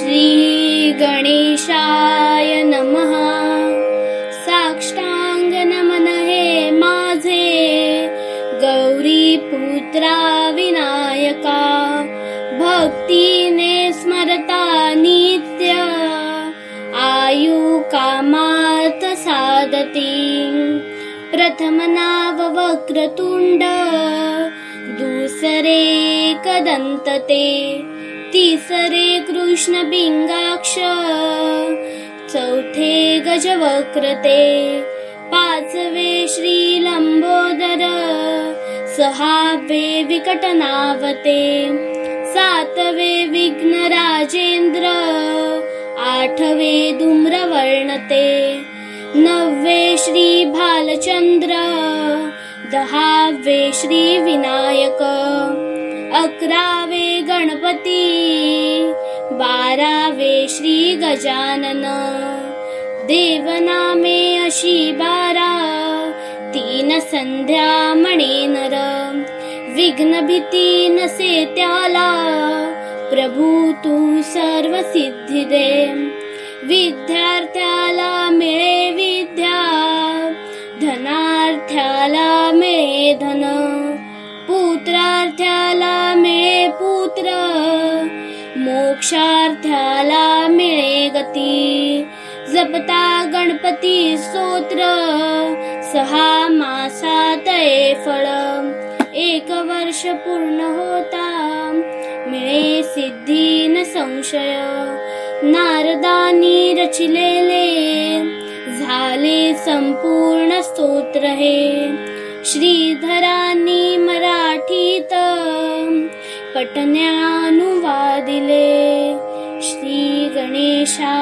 श्री गणेशाय नमः। साक्षांग नमन हे माझे। गौरी पुत्रा विनायका। भक्तीने स्मरता नित्य। आयु कामात साधती प्रथम नाव वक्रतुंड दुसरे कदंत ते तिसरे कृष्ण बिंगाक्ष. चौथे गजवक्रते. पाचवे श्री लंबोदर. सहावे विकटनावते. सातवे विघ्न राजेंद्र. आठवे धूम्रवर्णते. नववे श्री भालचंद्र. दहावे श्री विनायक. अकरावे गणपती बारावे श्री गजानन. देवनामे अशी बारा तीन संध्या म्हणे नर. विघ्न भीती नसे त्याला प्रभू तू सर्व सिद्धी दे. विद्यार्थ्याला मिळे विद्या धनार्थ्याला मिळे धन. मात्र मोक्षार्थ्याला मिळे गती. जपता गणपती स्तोत्र सहा मासात ये फळ. एक वर्ष पूर्ण होता मिळे सिद्धी न संशय. नारदानी रचिलेले झाले संपूर्ण स्तोत्र हे. श्रीधरा पठन्यानुवादिले श्री गणेशा